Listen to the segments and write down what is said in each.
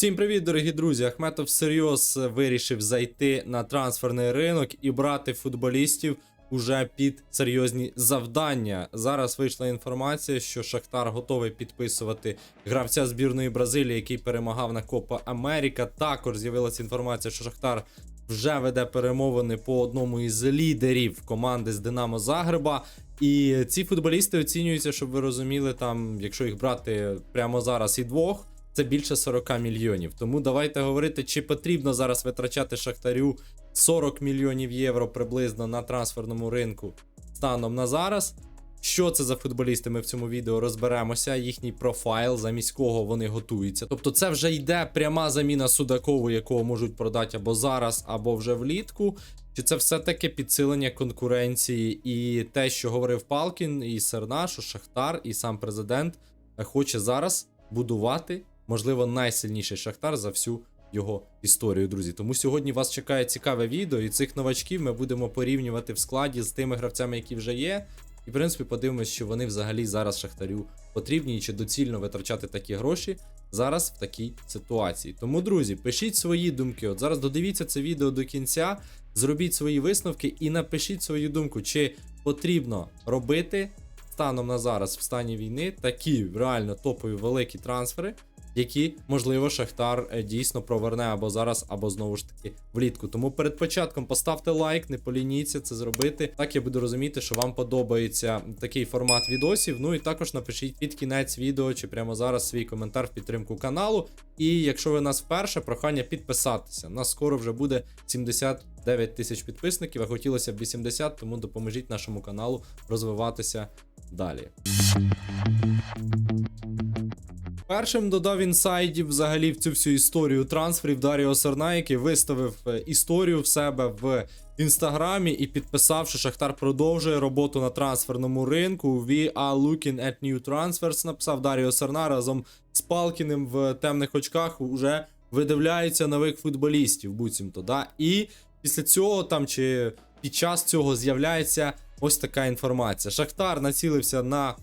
Всім привіт, дорогі друзі! Ахметов всерйоз вирішив зайти на трансферний ринок і брати футболістів уже під серйозні завдання. Зараз вийшла інформація, що Шахтар готовий підписувати гравця збірної Бразилії, який перемагав на Копа Америка. Також з'явилася інформація, що Шахтар вже веде перемовини по одному із лідерів команди з Динамо Загреба. І ці футболісти оцінюються, щоб ви розуміли, там, якщо їх брати прямо зараз і двох, це більше 40 мільйонів. Тому давайте говорити, чи потрібно зараз витрачати Шахтарю 40 мільйонів євро приблизно на трансферному ринку станом на зараз. Що це за футболісти? Ми в цьому відео розберемося. Їхній профайл, замість кого вони готуються. Тобто, це вже йде пряма заміна Судакову, якого можуть продати або зараз, або вже влітку. Чи це все-таки підсилення конкуренції і те, що говорив Палкін, і Серна, що Шахтар, і сам президент хоче зараз будувати, можливо, найсильніший Шахтар за всю його історію, друзі. Тому сьогодні вас чекає цікаве відео, і цих новачків ми будемо порівнювати в складі з тими гравцями, які вже є. І, в принципі, подивимось, що вони взагалі зараз Шахтарю потрібні і чи доцільно витрачати такі гроші зараз в такій ситуації. Тому, друзі, пишіть свої думки. От зараз додивіться це відео до кінця, зробіть свої висновки і напишіть свою думку, чи потрібно робити станом на зараз в стані війни такі реально топові великі трансфери, які, можливо, Шахтар е, дійсно проверне або зараз, або знову ж таки влітку. Тому перед початком поставте лайк, не полініться це зробити. Так я буду розуміти, що вам подобається такий формат відосів. Ну і також напишіть під кінець відео чи прямо зараз свій коментар в підтримку каналу. І якщо ви нас вперше, прохання підписатися. Нас скоро вже буде 79 тисяч підписників, а хотілося б 80, тому допоможіть нашому каналу розвиватися далі. Першим додав інсайдів взагалі в цю всю історію трансферів Даріо Серна, який виставив е, історію в себе в інстаграмі і підписав, що Шахтар продовжує роботу на трансферному ринку. We are looking at new transfers, написав Даріо Серна разом з Палкіним в темних очках. Уже видивляються нових футболістів, буцімто. Да? І після цього там чи під час цього з'являється ось така інформація. Шахтар націлився на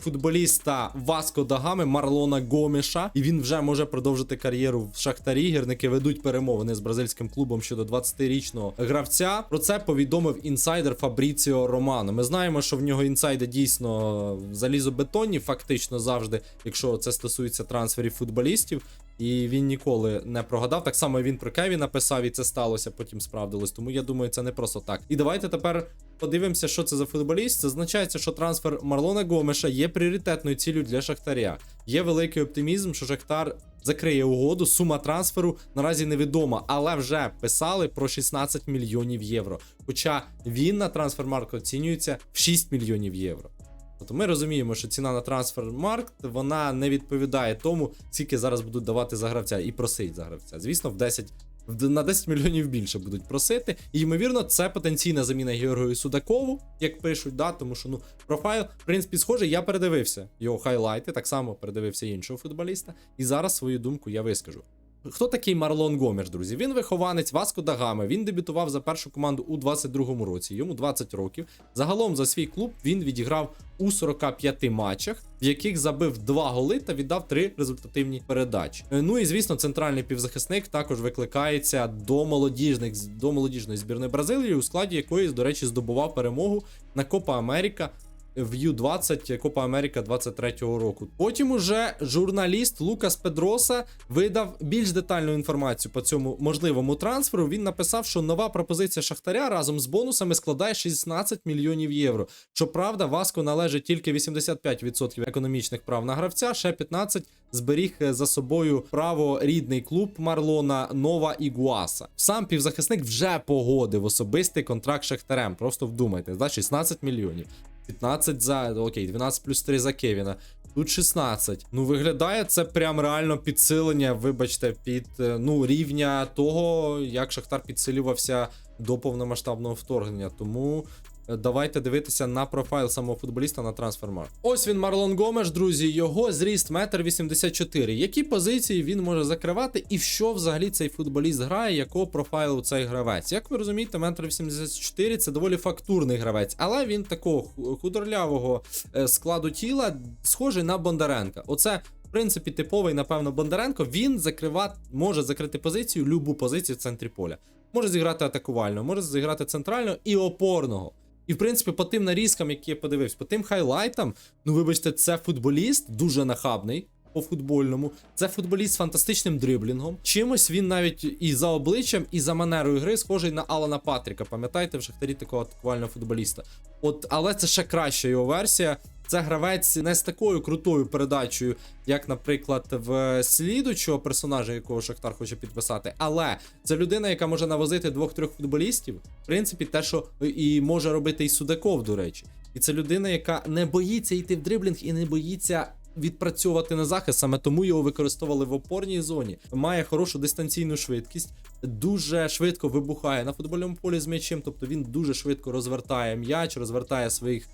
футболіста Васко Дагами Марлона Гомеша, і він вже може продовжити кар'єру в Шахтарі. Гірники ведуть перемовини з бразильським клубом щодо 20-річного гравця. Про це повідомив інсайдер Фабріціо Романо. Ми знаємо, що в нього інсайди дійсно залізобетонні, фактично завжди, якщо це стосується трансферів футболістів. І він ніколи не прогадав. Так само він про Кеві написав, і це сталося, потім справдилось. Тому я думаю, це не просто так. І давайте тепер подивимося, що це за футболіст. Це означається, що трансфер Марлона Гомеша є пріоритетною ціллю для Шахтаря. Є великий оптимізм, що Шахтар закриє угоду. Сума трансферу наразі невідома, але вже писали про 16 мільйонів євро. Хоча він на трансфермаркт оцінюється в 6 мільйонів євро. Тобто ми розуміємо, що ціна на трансфермаркт вона не відповідає тому, скільки зараз будуть давати за гравця і просить за гравця. Звісно, в 10 в- на 10 мільйонів більше будуть просити. І ймовірно, це потенційна заміна Георгію Судакову, як пишуть, да, тому що ну профайл, в принципі, схожий. Я передивився його хайлайти, так само передивився іншого футболіста. І зараз свою думку я вискажу. Хто такий Марлон Гомеш, друзі? Він вихованець Васко Дагами. Він дебютував за першу команду у 22-му році. Йому 20 років. Загалом за свій клуб він відіграв у 45 матчах, в яких забив 2 голи та віддав 3 результативні передачі. Е, Ну і звісно, центральний півзахисник також викликається до молодіжних до молодіжної збірної Бразилії, у складі якої, до речі, здобував перемогу на Копа Америка в Ю-20 Копа Америка 23-го року. Потім уже журналіст Лукас Педроса видав більш детальну інформацію по цьому можливому трансферу. Він написав, що нова пропозиція Шахтаря разом з бонусами складає 16 мільйонів євро. Щоправда, Васко належить тільки 85% економічних прав на гравця, ще 15 зберіг е, за собою право рідний клуб Марлона Нова Ігуаса. Сам півзахисник вже погодив особистий контракт Шахтарем. Просто вдумайте, да, 16 мільйонів. 15 за окей, 12 плюс 3 за Кевіна. Тут 16. Ну, виглядає це прям реально підсилення, вибачте, під е, ну, рівня того, як Шахтар підсилювався до повномасштабного вторгнення. Тому давайте дивитися на профайл самого футболіста на трансфермар. Ось він Марлон Гомеш, друзі. Його зріст 1,84 м. Які позиції він може закривати, і в що взагалі цей футболіст грає, якого профайлу цей гравець? Як ви розумієте, 1,84 м це доволі фактурний гравець, але він такого ху- худорлявого е, складу тіла схожий на Бондаренка. Оце В принципі, типовий, напевно, Бондаренко. Він закрива... може закрити позицію, любу позицію в центрі поля. Може зіграти атакувального, може зіграти центрального і опорного. І в принципі, по тим нарізкам, які я подивився, по тим хайлайтам, ну вибачте, це футболіст дуже нахабний по футбольному. Це футболіст з фантастичним дриблінгом. Чимось він навіть і за обличчям, і за манерою гри схожий на Алана Патріка. Пам'ятаєте в шахтарі такого атакувального футболіста? От, але це ще краща його версія. Це гравець не з такою крутою передачею, як, наприклад, в слідучого персонажа, якого Шахтар хоче підписати. Але це людина, яка може навозити двох-трьох футболістів. В принципі, те, що і може робити і Судаков, до речі. І це людина, яка не боїться йти в дриблінг і не боїться. Відпрацьовувати на захист, саме тому його використовували в опорній зоні. Має хорошу дистанційну швидкість, дуже швидко вибухає на футбольному полі з м'ячем. Тобто він дуже швидко розвертає м'яч, розвертає своїх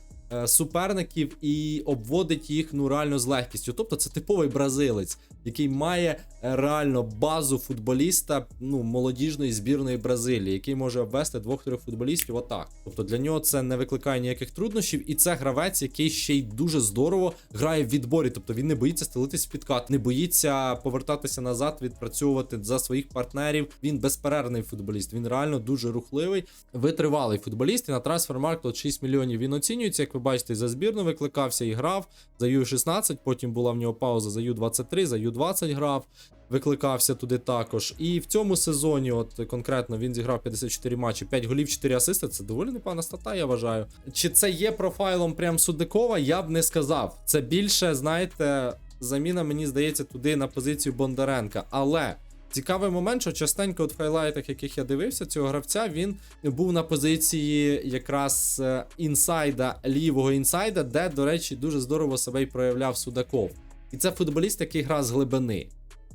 суперників і обводить їх ну реально з легкістю. Тобто це типовий бразилець, який має е, реально базу футболіста ну молодіжної збірної Бразилії, який може обвести двох-трьох футболістів. Отак. Тобто для нього це не викликає ніяких труднощів, і це гравець, який ще й дуже здорово грає в відборі. Тобто він не боїться стелитись в підкат, не боїться повертатися назад, відпрацьовувати за своїх партнерів. Він безперервний футболіст. Він реально дуже рухливий, витривалий футболіст. І на трансфермаркт от 6 мільйонів він оцінюється. Як ви бачите, за збірну викликався і грав за Ю-16. Потім була в нього пауза за Ю-23, за Ю-20 грав. Викликався туди також. І в цьому сезоні, от конкретно, він зіграв 54 матчі, 5 голів, 4 асисти. Це доволі непогана стата, я вважаю. Чи це є профайлом прям Судикова, я б не сказав. Це більше, знаєте, заміна, мені здається, туди на позицію Бондаренка. Але. Цікавий момент, що частенько от в хайлайтах, яких я дивився, цього гравця він був на позиції якраз е, інсайда, лівого інсайда, де, до речі, дуже здорово себе й проявляв Судаков. І це футболіст, який грає з глибини.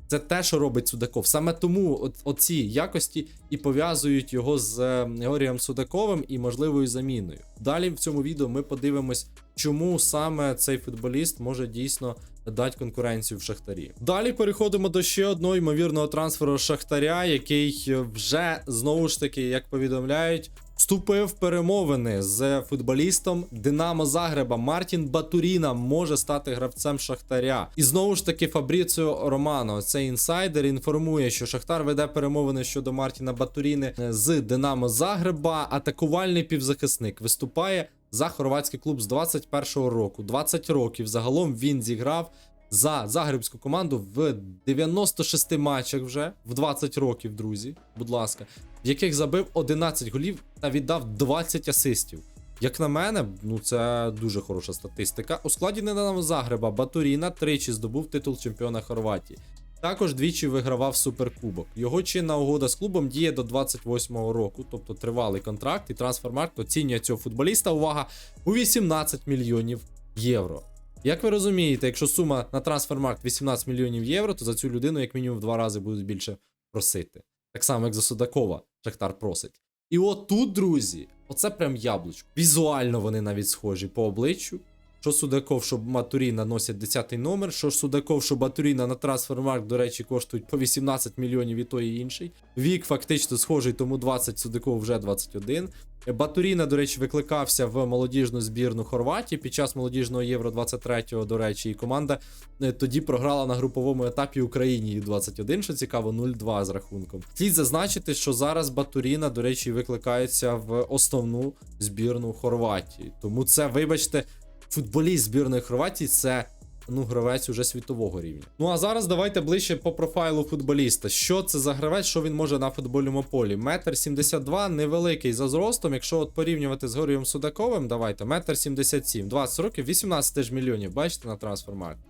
Це те, що робить Судаков. Саме тому от, оці якості і пов'язують його з е, Георгієм Судаковим і можливою заміною. Далі в цьому відео ми подивимось, чому саме цей футболіст може дійсно дати конкуренцію в Шахтарі. Далі переходимо до ще одного ймовірного трансферу Шахтаря, який вже знову ж таки, як повідомляють, вступив перемовини з футболістом Динамо Загреба. Мартін Батуріна може стати гравцем Шахтаря. І знову ж таки, Фабріціо Романо, цей інсайдер, інформує, що Шахтар веде перемовини щодо Мартіна Батуріни з Динамо Загреба. Атакувальний півзахисник виступає за хорватський клуб з 21-го року. 20 років. Загалом він зіграв за загребську команду в 96 матчах вже в 20 років, друзі. Будь ласка, в яких забив 11 голів та віддав 20 асистів. Як на мене, ну це дуже хороша статистика. У складі Динамо Загреба Батуріна тричі здобув титул чемпіона Хорватії. Також двічі вигравав суперкубок. Його чинна угода з клубом діє до 28-го року, тобто тривалий контракт, і трансфермаркт оцінює цього футболіста. Увага у 18 мільйонів євро. Як ви розумієте, якщо сума на трансфермаркт 18 мільйонів євро, то за цю людину, як мінімум, в два рази будуть більше просити. Так само, як за Судакова, Шахтар просить. І от тут, друзі, оце прям яблучко. Візуально вони навіть схожі по обличчю. Що Судаков, що Матуріна носять 10 номер, що Судаков, що Батуріна на трансфермаркт, до речі, коштують по 18 мільйонів і той і інший. Вік фактично схожий, тому 20 Судаков вже 21. Батуріна, до речі, викликався в молодіжну збірну Хорватії під час молодіжного Євро 23-го, до речі, і команда е, тоді програла на груповому етапі Україні 21, що цікаво, 0-2 з рахунком. Слід зазначити, що зараз Батуріна, до речі, викликається в основну збірну Хорватії. Тому це, вибачте, футболіст збірної Хорватії це. Ну, гравець уже світового рівня. Ну а зараз давайте ближче по профайлу футболіста. Що це за гравець, що він може на футбольному полі? Метр 72, невеликий за зростом. Якщо от порівнювати з Горієм Судаковим, давайте, метр 77, 20 років, 18 теж мільйонів. Бачите на трансфермаркт.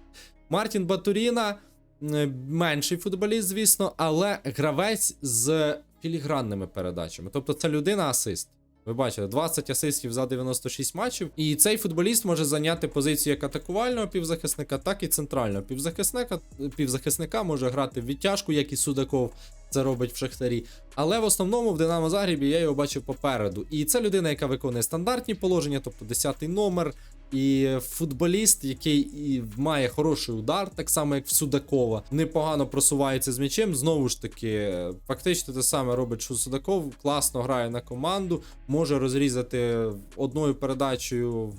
Мартін Батуріна менший футболіст, звісно, але гравець з філігранними передачами. Тобто це людина асист. Ви бачите, 20 асистів за 96 матчів. І цей футболіст може зайняти позицію як атакувального півзахисника, так і центрального півзахисника. Півзахисника може грати в відтяжку, як і Судаков це робить в Шахтарі. Але в основному в Динамо Загрібі я його бачив попереду. І це людина, яка виконує стандартні положення, тобто 10-й номер. І футболіст, який і має хороший удар, так само як в Судакова, непогано просувається з м'ячем. Знову ж таки, фактично те саме робить, що Судаков класно грає на команду, може розрізати одною передачею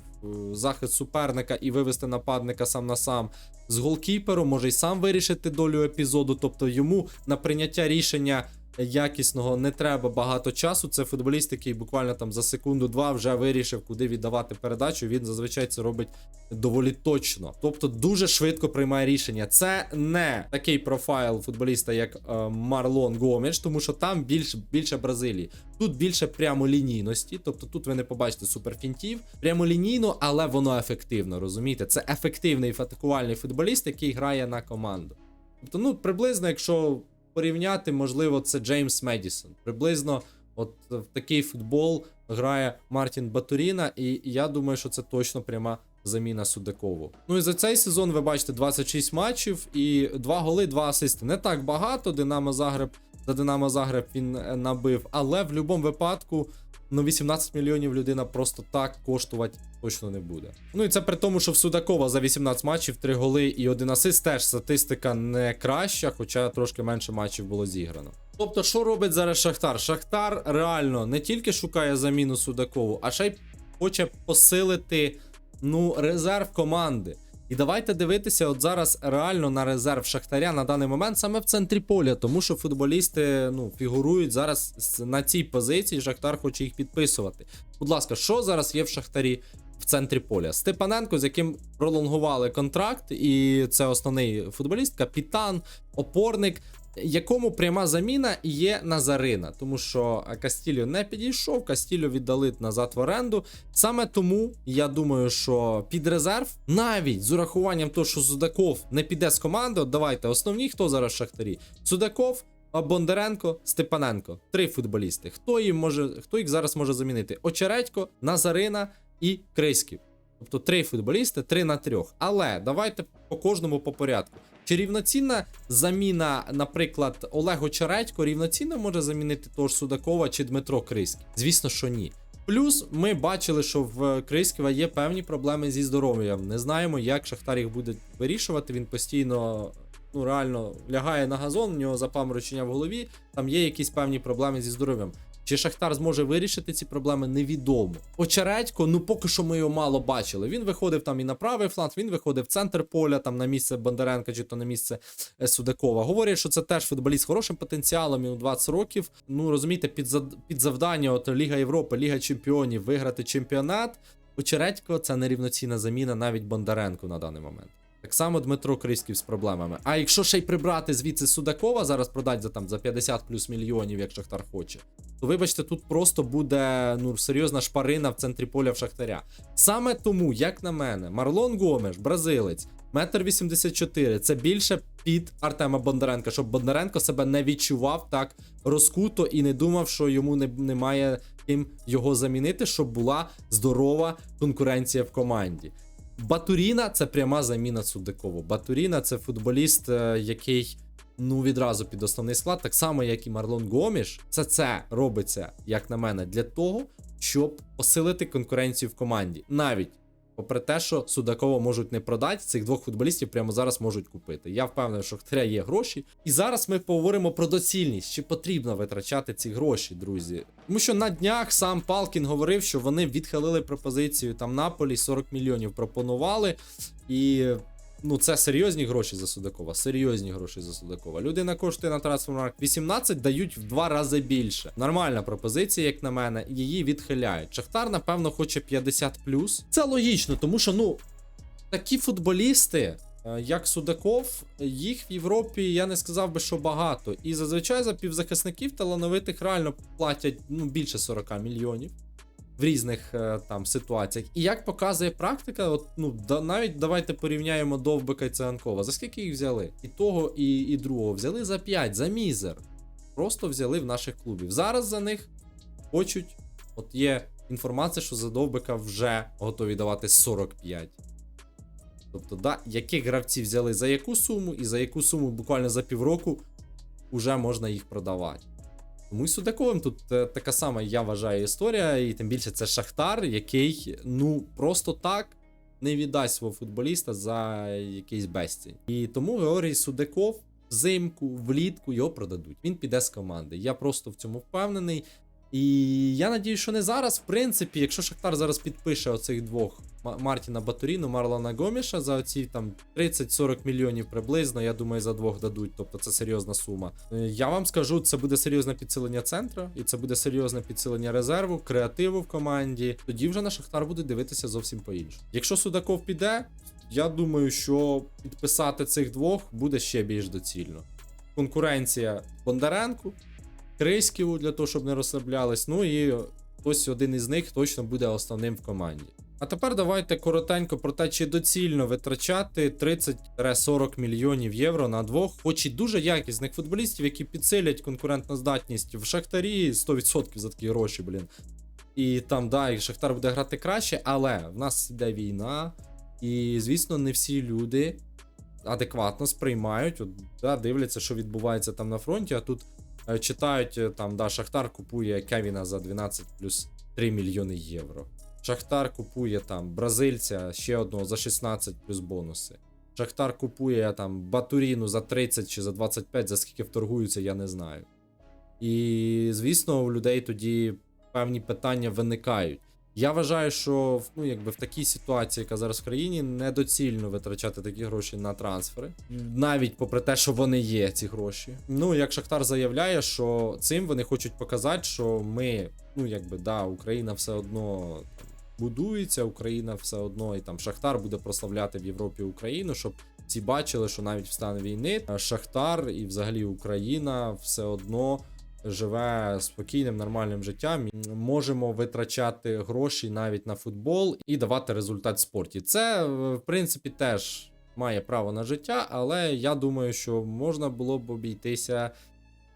захист суперника і вивести нападника сам на сам з голкіпером, може й сам вирішити долю епізоду. Тобто йому на прийняття рішення якісного не треба багато часу. Це футболіст, який буквально там за секунду-два вже вирішив, куди віддавати передачу. Він зазвичай це робить доволі точно. Тобто дуже швидко приймає рішення. Це не такий профайл футболіста, як е, Марлон Гомеш, тому що там більш, більше Бразилії. Тут більше прямолінійності, тобто тут ви не побачите суперфінтів. Прямолінійно, але воно ефективно, розумієте? Це ефективний атакувальний футболіст, який грає на команду. Тобто, ну, приблизно, якщо порівняти, можливо, це Джеймс Медісон. Приблизно, от в такий футбол грає Мартін Батуріна, і я думаю, що це точно пряма заміна Судакову. Ну і за цей сезон ви бачите 26 матчів і 2 голи, 2 асисти. Не так багато. Динамо Загреб за Динамо Загреб він е, набив, але в будь-якому випадку. Ну, 18 мільйонів людина просто так коштувати точно не буде. Ну і це при тому, що в Судакова за 18 матчів 3 голи і 1 асист теж статистика не краща, хоча трошки менше матчів було зіграно. Тобто, що робить зараз Шахтар? Шахтар реально не тільки шукає заміну Судакову, а ще й хоче посилити ну, резерв команди. І давайте дивитися, от зараз реально на резерв Шахтаря на даний момент саме в центрі поля, тому що футболісти ну, фігурують зараз на цій позиції. Шахтар хоче їх підписувати. Будь ласка, що зараз є в Шахтарі в центрі поля? Степаненко, з яким пролонгували контракт, і це основний футболіст, капітан, опорник. Якому пряма заміна є Назарина, тому що Кастільо не підійшов, Кастільо віддали назад в оренду. Саме тому я думаю, що під резерв, навіть з урахуванням того, що Судаков не піде з команди, от давайте основні, хто зараз в шахтарі? Судаков, Бондаренко, Степаненко. Три футболісти. Хто їм може, хто їх зараз може замінити? Очередько, Назарина і Криськів. Тобто три футболісти, три на трьох. Але давайте по кожному по порядку. Чи рівноцінна заміна, наприклад, Олег Очередько рівноцінно може замінити того ж Судакова чи Дмитро Криський? Звісно, що ні. Плюс ми бачили, що в Криськіва є певні проблеми зі здоров'ям. Не знаємо, як Шахтар їх буде вирішувати. Він постійно ну реально лягає на газон, у нього запаморочення в голові. Там є якісь певні проблеми зі здоров'ям. Чи Шахтар зможе вирішити ці проблеми, невідомо. Очередько, ну поки що ми його мало бачили. Він виходив там і на правий фланг, він виходив в центр поля, там на місце Бондаренка чи то на місце е, Судакова. Говорять, що це теж футболіст з хорошим потенціалом, йому 20 років. Ну розумієте, під, під завдання, от Ліга Європи, Ліга Чемпіонів, виграти чемпіонат. Очередько це нерівноцінна заміна навіть Бондаренку на даний момент. Так само Дмитро Криськів з проблемами. А якщо ще й прибрати звідси Судакова, зараз продать за там за 50 плюс мільйонів, як Шахтар хоче, то вибачте, тут просто буде ну серйозна шпарина в центрі поля в Шахтаря. Саме тому, як на мене, Марлон Гомеш, бразилець, метр 84, це більше під Артема Бондаренка, щоб Бондаренко себе не відчував так розкуто і не думав, що йому не, немає ким його замінити, щоб була здорова конкуренція в команді. Батуріна це пряма заміна Судикову. Батуріна це футболіст, е, який ну відразу під основний склад, так само як і Марлон Гоміш. Це це робиться, як на мене, для того, щоб посилити конкуренцію в команді. Навіть попри те, що Судакова можуть не продати, цих двох футболістів прямо зараз можуть купити. Я впевнений, що Хтаря є гроші. І зараз ми поговоримо про доцільність, чи потрібно витрачати ці гроші, друзі. Тому що на днях сам Палкін говорив, що вони відхилили пропозицію там Наполі 40 мільйонів пропонували. І ну це серйозні гроші за Судакова. Серйозні гроші за Судакова. Людина коштує на трансфермарк 18, дають в два рази більше. Нормальна пропозиція, як на мене, її відхиляють. Шахтар, напевно, хоче 50 Це логічно, тому що ну такі футболісти. е, Як Судаков, їх в Європі я не сказав би, що багато. І зазвичай за півзахисників талановитих реально платять ну, більше 40 мільйонів в різних е, там ситуаціях. І як показує практика, от, ну да, навіть давайте порівняємо Довбика і Циганкова. За скільки їх взяли? І того, і, і другого взяли за 5, за мізер. Просто взяли в наших клубів. Зараз за них хочуть. От є інформація, що за Довбика вже готові давати 45. Тобто, да, яких гравців взяли за яку суму, і за яку суму буквально за півроку вже можна їх продавати. Тому і Судаковим тут е, така сама, я вважаю, історія, і тим більше це Шахтар, який ну просто так не віддасть свого футболіста за якийсь безцінь. І тому Георгій Судаков взимку, влітку його продадуть. Він піде з команди. Я просто в цьому впевнений. І я надію, що не зараз. В принципі, якщо Шахтар зараз підпише оцих двох Мартіна Батуріну, Марлона Гоміша за оці там 30-40 мільйонів приблизно, я думаю, за двох дадуть. Тобто це серйозна сума. Е, Я вам скажу, це буде серйозне підсилення центру, і це буде серйозне підсилення резерву, креативу в команді. Тоді вже на Шахтар буде дивитися зовсім по-іншому. Якщо Судаков піде, я думаю, що підписати цих двох буде ще більш доцільно. Конкуренція Бондаренку, Криськіву для того, щоб не розслаблялись. Ну і хтось один із них точно буде основним в команді. А тепер давайте коротенько про те, чи доцільно витрачати 30-40 мільйонів євро на двох, хоч і дуже якісних футболістів, які підсилять конкурентну здатність в Шахтарі 100% за такі гроші, блін. І там, да, і Шахтар буде грати краще, але в нас іде війна, і, звісно, не всі люди адекватно сприймають, от, да, дивляться, що відбувається там на фронті, а тут читають, е, там, да, Шахтар купує Кевіна за 12 плюс 3 мільйони євро. Шахтар купує там бразильця ще одного за 16 плюс бонуси. Шахтар купує там Батуріну за 30 чи за 25, за скільки вторгуються, я не знаю. І, звісно, у людей тоді певні питання виникають. Я вважаю, що ну, якби в такій ситуації, яка зараз в країні, недоцільно витрачати такі гроші на трансфери, навіть попри те, що вони є, ці гроші. Ну, як Шахтар заявляє, що цим вони хочуть показати, що ми, ну якби да, Україна все одно будується, Україна все одно, і там Шахтар буде прославляти в Європі Україну, щоб всі бачили, що навіть в стан війни Шахтар і взагалі Україна все одно живе спокійним, нормальним життям. Можемо витрачати гроші навіть на футбол і давати результат в спорті. Це, е, в принципі, теж має право на життя, але я думаю, що можна було б обійтися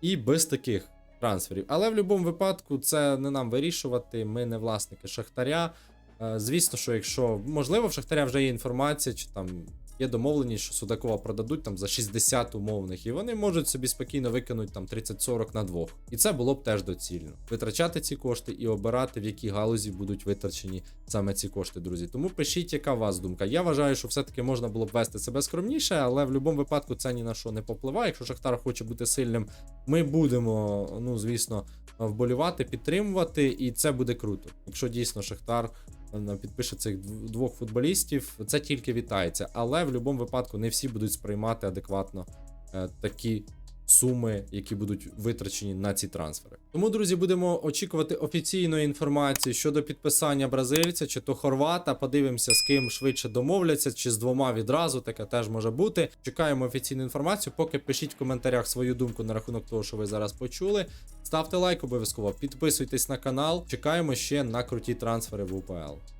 і без таких трансферів. Але в будь-якому випадку це не нам вирішувати. Ми не власники Шахтаря. Е, Звісно, що якщо можливо, в Шахтаря вже є інформація, чи там є домовленість, що Судакова продадуть там за 60 умовних, і вони можуть собі спокійно викинути там 30-40 на двох. І це було б теж доцільно. Витрачати ці кошти і обирати, в якій галузі будуть витрачені саме ці кошти, друзі. Тому пишіть, яка у вас думка. Я вважаю, що все-таки можна було б вести себе скромніше, але в будь-якому випадку це ні на що не попливає. Якщо Шахтар хоче бути сильним, ми будемо, ну звісно, вболівати, підтримувати, і це буде круто. Якщо дійсно Шахтар підпише цих дв- двох футболістів, це тільки вітається. Але в будь-якому випадку не всі будуть сприймати адекватно е, такі суми, які будуть витрачені на ці трансфери. Тому, друзі, будемо очікувати офіційної інформації щодо підписання бразильця чи то хорвата. Подивимося, з ким швидше домовляться, чи з двома відразу. Таке теж може бути. Чекаємо офіційну інформацію. Поки пишіть в коментарях свою думку на рахунок того, що ви зараз почули. Ставте лайк обов'язково, підписуйтесь на канал. Чекаємо ще на круті трансфери в УПЛ.